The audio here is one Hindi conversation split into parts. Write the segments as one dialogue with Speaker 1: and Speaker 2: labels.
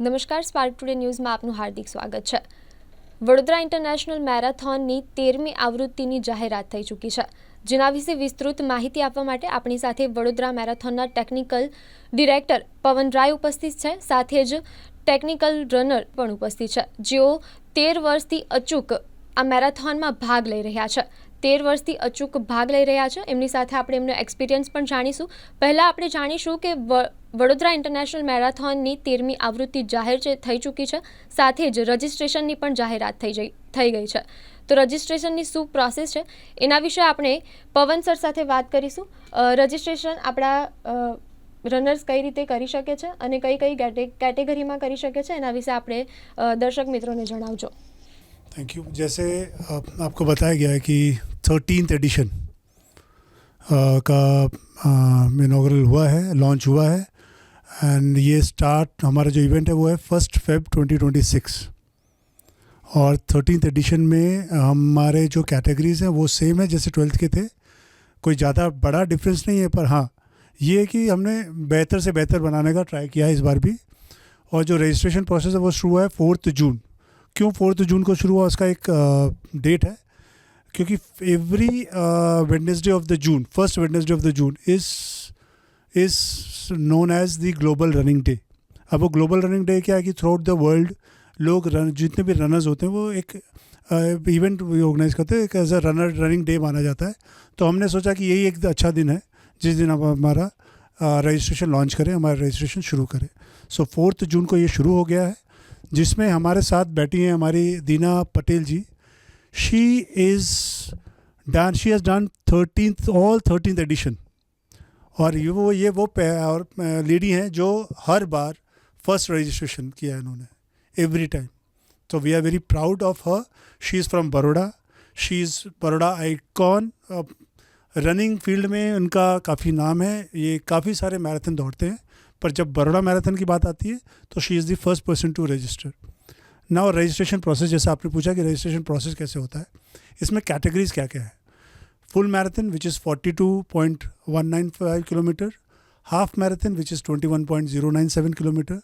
Speaker 1: નમસ્કાર સ્પાર્ક ટુડે ન્યૂઝમાં આપનું હાર્દિક સ્વાગત છે. વડોદરા ઇન્ટરનેશનલ મેરેથોનની તેરમી આવૃત્તિની જાહેરાત થઈ ચૂકી છે. જેના વિશે વિસ્તૃત માહિતી આપવા માટે આપણી સાથે વડોદરા મેરેથોનના ટેકનિકલ ડિરેક્ટર પવન રાય ઉપસ્થિત છે. સાથે જ ટેકનિકલ રનર પણ ઉપસ્થિત છે. જેઓ તેર વર્ષથી અચૂક આ મેરેથોનમાં ભાગ લઈ રહ્યા છે. તેર વર્ષથી અચૂક ભાગ લઈ રહ્યા છે. એમની સાથે આપણે એમનો એક્સપિરિયન્સ પણ જાણીશું. પહેલાં આપણે જાણીશું કે વડોદરા ઇન્ટરનેશનલ મેરાથોનની તેરમી આવૃત્તિ જાહેર થઈ ચૂકી છે. સાથે જ રજિસ્ટ્રેશનની પણ જાહેરાત થઈ જઈ, થઈ ગઈ છે. તો રજિસ્ટ્રેશનની શું પ્રોસેસ છે? એના વિશે આપણે પવન સર સાથે વાત કરીશું. રજિસ્ટ્રેશન આપણા રનર્સ કઈ રીતે કરી શકે છે અને કઈ કઈ કેટેગરીમાં કરી શકે છે એના વિશે આપણે દર્શક મિત્રોને જણાવજો.
Speaker 2: થેન્ક યુ જૈસે આપકો બતાયા ગયા કે कि थर्टीनथ एडिशन का इनाग्रल हुआ है लॉन्च हुआ है एंड ये स्टार्ट हमारा जो इवेंट है वो है फ़र्स्ट फेब 2026 और थर्टीनथ एडिशन में हमारे जो कैटेगरीज हैं वो सेम है, जैसे ट्वेल्थ के थे। कोई ज़्यादा बड़ा डिफरेंस नहीं है, पर हाँ ये है कि हमने बेहतर से बेहतर बनाने का ट्राई किया है इस बार भी। और जो रजिस्ट्रेशन प्रोसेस है वो शुरू हुआ है फोर्थ जून क्यों फोर्थ जून को शुरू हुआ? उसका एक डेट है। क्योंकि every Wednesday of the June first Wednesday of the June is is known as the global running day अब वो ग्लोबल रनिंग डे क्या है कि थ्रू आउट द वर्ल्ड लोग रन जितने भी रनर्स होते हैं वो एक इवेंट ऑर्गेनाइज करते हैं, एक as a runner running day माना जाता है। तो हमने सोचा कि यही एक अच्छा दिन है, जिस दिन हम हमारा रजिस्ट्रेशन लॉन्च करें, हमारा रजिस्ट्रेशन शुरू करें। सो फोर्थ जून को ये शुरू हो गया है, जिसमें हमारे साथ बैठी हैं हमारी Dina Patel ji. She is done she has done thirteen all thirteen edition और ये वो ये वो और लेडी हैं जो हर बार फ़र्स्ट रजिस्ट्रेशन किया है इन्होंने एवरी टाइम तो we are very proud of her she is from Baroda she is Baroda icon running field में उनका काफ़ी नाम है। ये काफ़ी सारे मैराथन दौड़ते हैं। पर जब बड़ोड़ा मैराथन की बात आती है तो she is the first person to register ना और रजिस्ट्रेशन प्रोसेस जैसे आपने पूछा कि रजिस्ट्रेशन प्रोसेस कैसे होता है, इसमें कैटेगरीज क्या क्या है? Full marathon which is forty two point one nine five kilometre half marathon which is twenty one point zero nine seven kilometre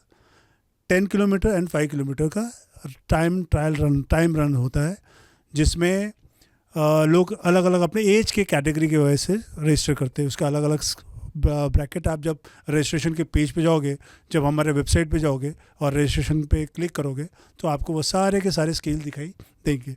Speaker 2: ten kilometre and five kilometre का time trial run time run होता है, जिसमें लोग अलग अलग अपने एज के कैटेगरी की वजह से रजिस्टर करते हैं, उसका अलग अलग ब्रैकेट आप जब रजिस्ट्रेशन के पेज पे जाओगे, जब हमारे वेबसाइट पे जाओगे और रजिस्ट्रेशन पे क्लिक करोगे तो आपको वो सारे के सारे स्केल दिखाई देंगे।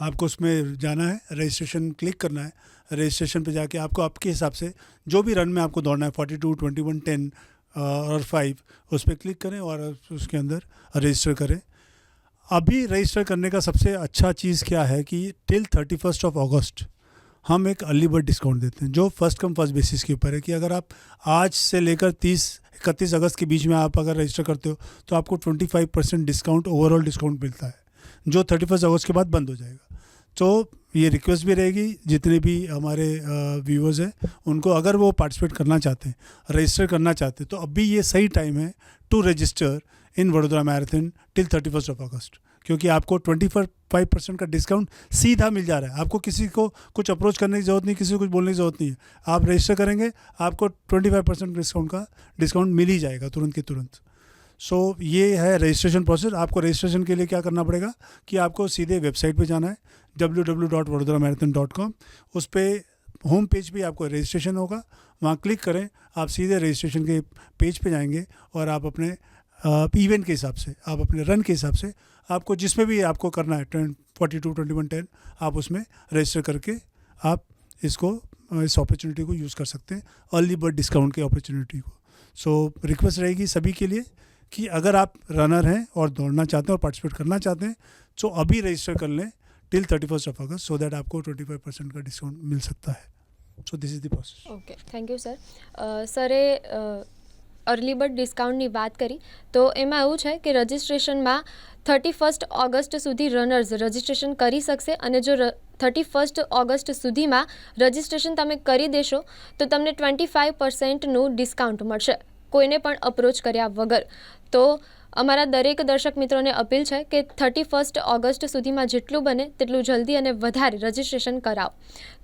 Speaker 2: आपको उसमें जाना है रजिस्ट्रेशन क्लिक करना है। रजिस्ट्रेशन पे जाके आपको आपके हिसाब से जो भी रन में आपको दौड़ना है forty two twenty one ten और फाइव उस पर क्लिक करें और उसके अंदर रजिस्टर करें। अभी रजिस्टर करने का सबसे अच्छा चीज़ क्या है कि till thirty first of August हम एक अर्ली बर्ड डिस्काउंट देते हैं, जो फ़र्स्ट कम फ़र्स्ट बेसिस के ऊपर है कि अगर आप आज से लेकर तीस, इकतीस अगस्त के बीच में आप अगर रजिस्टर करते हो तो आपको twenty five percent discount overall discount मिलता है, जो थर्टी फ़र्स्ट अगस्त के बाद बंद हो जाएगा। तो ये रिक्वेस्ट भी रहेगी, जितने भी हमारे व्यूवर्स हैं, उनको अगर वो पार्टिसिपेट करना चाहते हैं रजिस्टर करना चाहते हैं तो अभी ये सही टाइम है to register in Vadodara marathon till thirty first of August क्योंकि आपको ट्वेंटी फाइव परसेंट का डिस्काउंट सीधा मिल जा रहा है। आपको किसी को कुछ अप्रोच करने की ज़रूरत नहीं किसी को कुछ बोलने की ज़रूरत नहीं है। आप रजिस्टर करेंगे आपको ट्वेंटी फाइव परसेंट डिस्काउंट का डिस्काउंट मिल ही जाएगा तुरंत के तुरंत। सो so, ये है रजिस्ट्रेशन प्रोसेस आपको रजिस्ट्रेशन के लिए क्या करना पड़ेगा कि आपको सीधे वेबसाइट पे जाना है www.vadodara उस पर होम पेज पे आपको रजिस्ट्रेशन होगा। वहाँ क्लिक करें आप सीधे रजिस्ट्रेशन के पेज पे जाएँगे और आप अपने इवेंट के हिसाब से आप अपने रन के हिसाब से आपको जिसमें भी आपको करना है twenty forty two twenty one ten आप उसमें रजिस्टर करके आप इसको इस अपॉर्चुनिटी को यूज़ कर सकते हैं अर्ली बर्ड डिस्काउंट के अपॉर्चुनिटी को। सो so, रिक्वेस्ट रहेगी सभी के लिए कि अगर आप रनर हैं और दौड़ना चाहते हैं और पार्टिसिपेट करना चाहते हैं तो अभी रजिस्टर कर लें till thirty first of August so that आपको ट्वेंटी फाइव परसेंट का डिस्काउंट मिल सकता है। So this is the process
Speaker 1: okay thank you sir sir early bird ડિસ્કાઉન્ટની વાત કરી, તો એમાં એવું છે કે રજિસ્ટ્રેશનમાં થર્ટી ફર્સ્ટ ઓગસ્ટ સુધી રનર્સ રજિસ્ટ્રેશન કરી શકશે અને જો થર્ટી ફર્સ્ટ ઓગસ્ટ સુધીમાં રજિસ્ટ્રેશન તમે કરી દેશો, તો તમને ટ્વેન્ટી ફાઇવ પર્સેન્ટનું ડિસ્કાઉન્ટ મળશે. કોઈને પણ અપ્રોચ કર્યા વગર. તો અમારા દરેક દર્શક મિત્રોને અપીલ છે કે થર્ટી ફર્સ્ટ ઓગસ્ટ સુધીમાં જેટલું બને તેટલું જલ્દી અને વધારે રજિસ્ટ્રેશન કરાવો.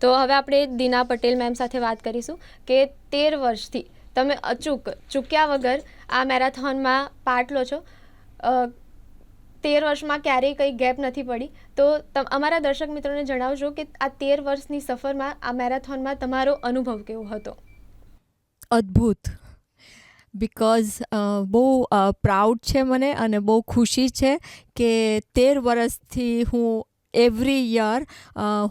Speaker 1: તો હવે આપણે દીના પટેલ મેમ સાથે વાત કરીશું કે તેર વર્ષથી તમે અચૂક, ચૂક્યા વગર આ મેરાથોનમાં પાર્ટ લો છો. તેર વર્ષમાં ક્યારેય કંઈ ગેપ નથી પડી. તો અમારા દર્શક મિત્રોને જણાવજો કે આ તેર વર્ષની સફરમાં, આ મેરાથોનમાં તમારો અનુભવ કેવો હતો?
Speaker 3: અદ્ભુત. બિકોઝ બહુ પ્રાઉડ છે મને અને બહુ ખુશી છે કે તેર વર્ષથી હું એવરી યર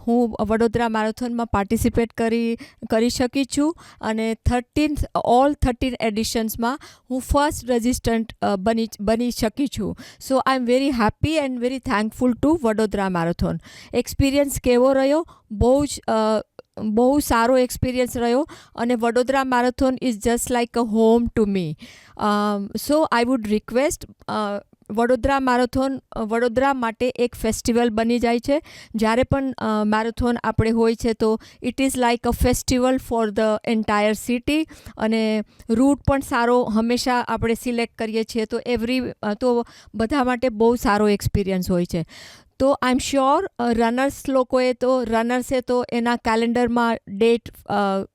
Speaker 3: હું વડોદરા મેરેથોનમાં પાર્ટિસિપેટ કરી કરી શકી છું અને થર્ટીન ઓલ થર્ટીન એડિશન્સમાં હું ફર્સ્ટ રજિસ્ટન્ટ બની બની શકી છું. So I am very happy and very thankful to Vadodara marathon. Experience કેવો રહ્યો? બહુ જ બહુ સારો એક્સપિરિયન્સ રહ્યો અને Vadodara marathon is just like a home to me so I would request Vadodara marathon Vadodara માટે એક ફેસ્ટિવલ બની જાય છે. જ્યારે પણ મેરેથોન આપણે હોય છે તો it is like a festival for the entire city અને રૂટ પણ સારો હંમેશા આપણે સિલેક્ટ કરીએ છીએ તો એવરી તો બધા માટે બહુ સારો એક્સપિરિયન્સ હોય છે. તો આઈ એમ શ્યોર રનર્સ લોકોએ તો રનર્સે તો એના કેલેન્ડરમાં ડેટ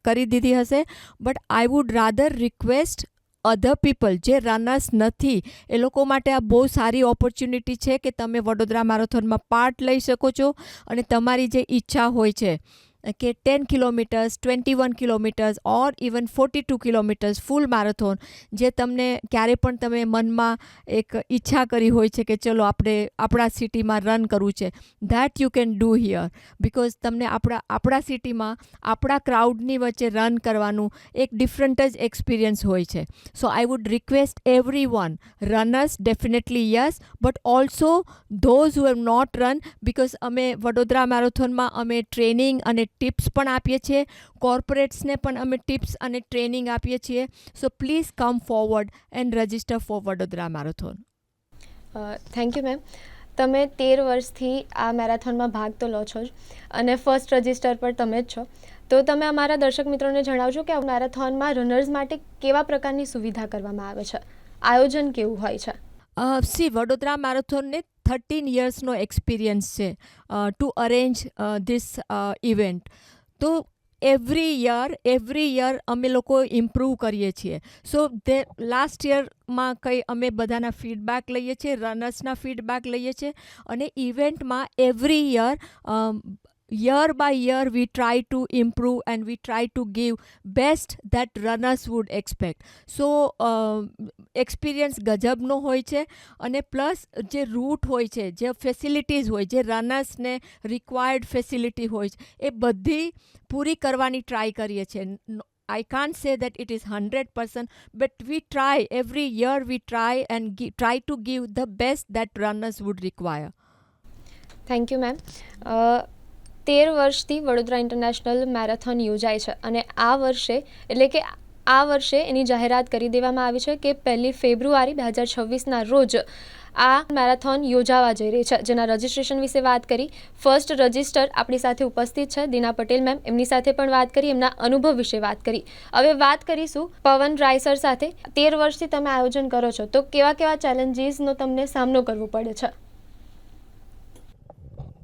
Speaker 3: કરી દીધી હશે. But I would rather request other people જે રનર્સ નથી, એ લોકો માટે આ બહુ સારી ઓપોર્ચ્યુનિટી છે કે તમે વડોદરા મેરેથોનમાં પાર્ટ લઈ શકો છો અને તમારી જે ઈચ્છા હોય છે. કે ten kilometres twenty one kilometres or even forty two kilometres full marathon જે તમને ક્યારે પણ તમે મનમાં એક ઈચ્છા કરી હોય છે કે ચલો આપણે આપણા સિટીમાં રન કરવું છે that you can do here because તમને આપણા આપણા સિટીમાં, આપણા ક્રાઉડની વચ્ચે રન કરવાનું એક ડિફરન્ટ જ એક્સપિરિયન્સ હોય છે. So I would request every one runners definitely yes but also those who have not run because અમે વડોદરા મેરેથોનમાં અમે ટ્રેનિંગ અને ટિપ્સ પણ આપીએ છીએ. કોર્પોરેટ્સને પણ અમે ટિપ્સ અને ટ્રેનિંગ આપીએ છીએ. So please come forward and register for Vadodara marathon.
Speaker 1: Thank you ma'am. તમે તેર વર્ષથી આ મેરાથોનમાં ભાગ તો લો છો જ અને ફર્સ્ટ રજિસ્ટર પર તમે જ છો. તો તમે અમારા દર્શક મિત્રોને જણાવજો કે આ મેરાથોનમાં રનર્સ માટે કેવા પ્રકારની સુવિધા કરવામાં આવે છે? આયોજન કેવું હોય છે?
Speaker 3: સી વડોદરા મેરેથોનને થર્ટીન યર્સનો એક્સપિરિયન્સ છે ટુ અરેન્જ ધીસ ઇવેન્ટ તો એવરી યર એવરી યર અમે લોકો ઇમ્પ્રૂવ કરીએ છીએ. સો ધે લાસ્ટ યરમાં કંઈ અમે બધાના ફીડબેક લઈએ છીએ રનર્સના ફીડબેક લઈએ છીએ, અને ઇવેન્ટમાં every year year by year we try to improve and we try to give best that runners would expect so experience ગજબનો હોય છે અને પ્લસ જે રૂટ હોય છે જે ફેસિલિટીઝ હોય જે રનર્સને રિક્વાયર્ડ ફેસિલિટી હોય છે એ બધી પૂરી કરવાની ટ્રાય કરીએ છીએ I can't say that it is 100%, but we try every year, we try and gi- try to give the best that runners would require.
Speaker 1: Thank you ma'am તેર વર્ષથી વડોદરા ઇન્ટરનેશનલ મેરેથોન યોજાય છે અને આ વર્ષે, એટલે કે આ વર્ષે એની જાહેરાત કરી દેવામાં આવી છે કે પહેલી ફેબ્રુઆરી બે હજાર છવ્વીસના રોજ આ મેરેથોન યોજાવા જઈ રહી છે. જેના રજિસ્ટ્રેશન વિશે વાત કરી, ફર્સ્ટ રજિસ્ટર આપણી સાથે ઉપસ્થિત છે, દીના પટેલ મેમ, એમની સાથે પણ વાત કરી, એમના અનુભવ વિશે વાત કરી. હવે વાત કરીશું પવન રાયસર સાથે. તેર વર્ષથી તમે આયોજન કરો છો, તો કેવા કેવા ચેલેન્જીસનો તમને સામનો કરવો પડે છે?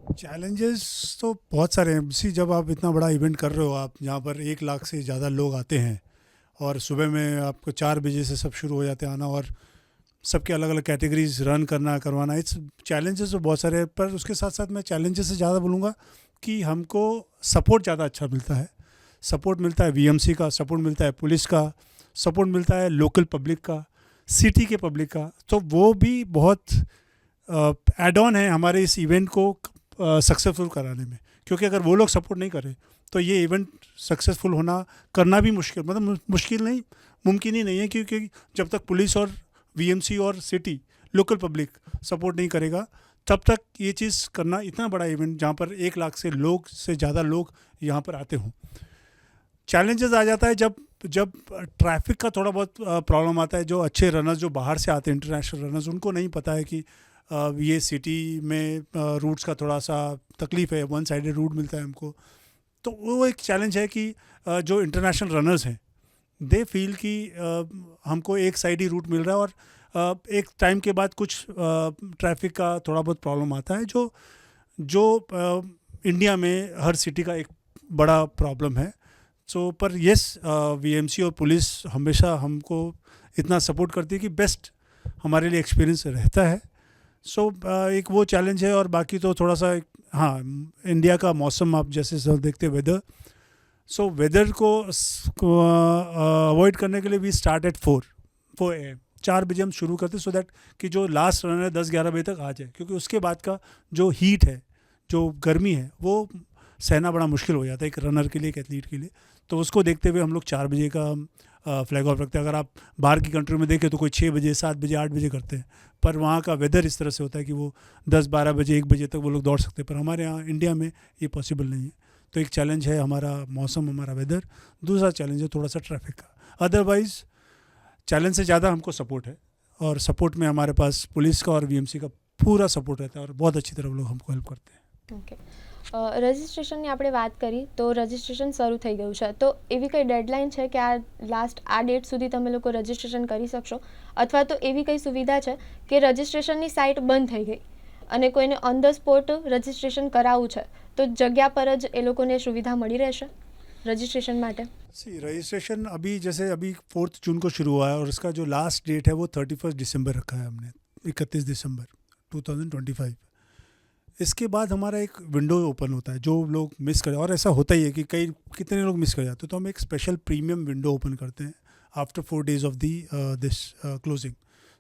Speaker 2: चैलेंजेस तो बहुत सारे हैं। सी, जब आप इतना बड़ा इवेंट कर रहे हो, आप जहाँ पर एक लाख से ज़्यादा लोग आते हैं और सुबह में आपको चार बजे से सब शुरू हो जाते हैं आना और सबके अलग अलग कैटेगरीज रन करना, करवाना इट्स चैलेंजेस तो बहुत सारे हैं। पर उसके साथ साथ मैं चैलेंजेस से ज़्यादा बोलूँगा कि हमको सपोर्ट ज़्यादा अच्छा मिलता है। सपोर्ट मिलता है वी का सपोर्ट मिलता है पुलिस का सपोर्ट मिलता है लोकल पब्लिक का सिटी के पब्लिक का। तो वो भी बहुत एड ऑन है हमारे इस इवेंट को। सक्सेसफुल कराने में। क्योंकि अगर वो लोग सपोर्ट नहीं करें तो ये इवेंट सक्सेसफुल होना करना भी मुश्किल मतलब मुश्किल नहीं, मुमकिन ही नहीं है क्योंकि जब तक पुलिस और वीएमसी और सिटी लोकल पब्लिक सपोर्ट नहीं करेगा, तब तक ये चीज़ करना इतना बड़ा इवेंट जहाँ पर एक लाख से लोग, से ज़्यादा लोग यहाँ पर आते हों। चैलेंजेस आ जाता है जब जब ट्रैफ़िक का थोड़ा बहुत प्रॉब्लम आता है, जो अच्छे रनर्स जो बाहर से आते हैं इंटरनेशनल रनर्स उनको नहीं पता है कि ये सिटी में रूट्स का थोड़ा सा तकलीफ़ है वन साइड रूट मिलता है हमको। तो वो एक चैलेंज है कि जो इंटरनेशनल रनर्स हैं दे फील कि हमको एक साइड ही रूट मिल रहा है और एक टाइम के बाद कुछ ट्रैफ़िक का थोड़ा बहुत प्रॉब्लम आता है, जो जो इंडिया में हर सिटी का एक बड़ा प्रॉब्लम है। सो पर यस वीएमसी और पुलिस हमेशा हमको इतना सपोर्ट करती है कि बेस्ट हमारे लिए एक्सपीरियंस रहता है। सो so, एक वो चैलेंज है और बाकी तो थोड़ा सा हाँ इंडिया का मौसम आप जैसे सर देखते वेदर सो वेदर को अवॉइड करने के लिए we start at four four a चार बजे हम शुरू करते सो दैट कि जो लास्ट रन है दस ग्यारह बजे तक आ जाए क्योंकि उसके बाद का जो हीट है जो गर्मी है वो सहना बड़ा मुश्किल हो जाता है एक रनर के लिए, एक एथलीट के लिए। तो उसको देखते हुए हम लोग चार बजे का फ्लैग ऑफ़ रखते हैं। अगर आप बाहर की कंट्री में देखें तो कोई छः बजे, सात बजे, आठ बजे करते हैं। पर वहाँ का वेदर इस तरह से होता है कि वो दस, बारह बजे, एक बजे तक वो लोग दौड़ सकते हैं। पर हमारे यहाँ इंडिया में ये पॉसिबल नहीं है। तो एक चैलेंज है हमारा मौसम, हमारा वेदर दूसरा चैलेंज है थोड़ा सा ट्रैफ़िक का। अदरवाइज़ चैलेंज से ज़्यादा हमको सपोर्ट है। और सपोर्ट में हमारे पास पुलिस का और वीएमसी का पूरा सपोर्ट रहता है और बहुत अच्छी तरह लोग हमको हेल्प करते हैं।
Speaker 1: ઓકે રજિસ્ટ્રેશનની આપણે વાત કરી તો રજિસ્ટ્રેશન શરૂ થઈ ગયું છે તો એવી કંઈ ડેડલાઇન છે કે આ લાસ્ટ આ ડેટ સુધી તમે લોકો રજિસ્ટ્રેશન કરી શકશો અથવા તો એવી કઈ સુવિધા છે કે રજિસ્ટ્રેશનની સાઇટ બંધ થઈ ગઈ અને કોઈને ઓન ધ સ્પોટ રજિસ્ટ્રેશન કરાવવું છે તો જગ્યા પર જ એ લોકોને સુવિધા મળી રહેશે રજિસ્ટ્રેશન માટે
Speaker 2: सी रजिस्ट्रेशन अभी जैसे अभी फोर्थ जून को शुरू हुआ है और इसका जो लास्ट डेट है वो थर्टी फर्स्ट दिसंबर रखा है हमने इकतीस December two thousand twenty five इसके बाद हमारा एक विंडो ओपन होता है, जो लोग मिस कर, और ऐसा होता ही है कि कई, कितने लोग मिस कर जाते हैं। तो हम एक स्पेशल प्रीमियम विंडो ओपन करते हैं after four days of the this closing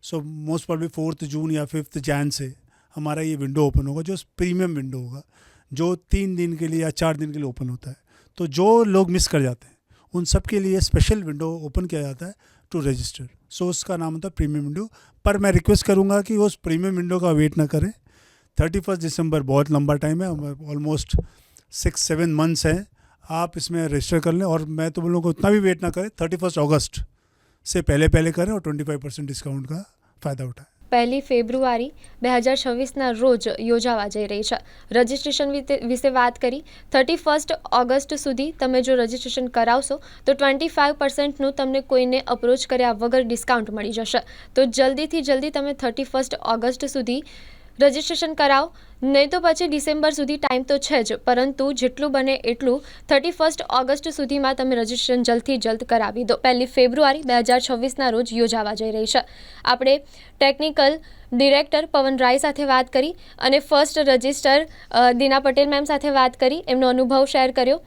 Speaker 2: so most probably fourth June या फिफ्थ जैन से हमारा ये विंडो ओपन होगा, जो प्रीमियम विंडो होगा, जो तीन दिन के लिए या चार दिन के लिए ओपन होता है। तो जो लोग मिस कर जाते हैं, उन सब के लिए स्पेशल विंडो ओपन किया जाता है टू रजिस्टर सो उसका नाम होता है प्रीमियम विंडो पर मैं रिक्वेस्ट करूँगा कि उस प्रीमियम विंडो का वेट ना करें। थर्टी फर्स्ट दिसंबर बहुत लंबा टाइम है ऑलमोस्ट सिक्स सेवन मंथ्स हैं आप इसमें रजिस्टर कर लें और मैं तो बोलूँगा उतना भी वेट ना करें थर्टी फर्स्ट ऑगस्ट से पहले पहले करें और ट्वेंटी फाइव परसेंट डिस्काउंट का फ़ायदा उठाएं
Speaker 1: પહેલી ફેબ્રુઆરી બે હજાર છવ્વીસના રોજ યોજાવા જઈ રહી છે રજિસ્ટ્રેશન વિતે- વિશે વાત કરી થર્ટી ફર્સ્ટ ઓગસ્ટ સુધી તમે જો રજિસ્ટ્રેશન કરાવશો તો ટ્વેન્ટી ફાઇવ પર્સન્ટનું તમને કોઈને અપ્રોચ કર્યા વગર ડિસ્કાઉન્ટ મળી જશે તો જલ્દીથી જલ્દી તમે થર્ટી ફર્સ્ટ ઓગસ્ટ સુધી રજિસ્ટ્રેશન કરાવો. નહીં તો પછી ડિસેમ્બર સુધી ટાઈમ તો છે જ, પરંતુ જેટલું બને એટલું થર્ટી ફર્સ્ટ ઓગસ્ટ સુધીમાં તમે રજીસ્ટ્રેશન જલ્દથી જલ્દ કરાવી દો. પહેલી ફેબ્રુઆરી બે હજાર છવ્વીસના રોજ યોજાવા જઈ રહી છે. આપણે ટેકનિકલ ડિરેક્ટર પવન રાય સાથે વાત કરી અને first register Dina Patel ma'am સાથે વાત કરી. એમનો અનુભવ શેર કર્યો.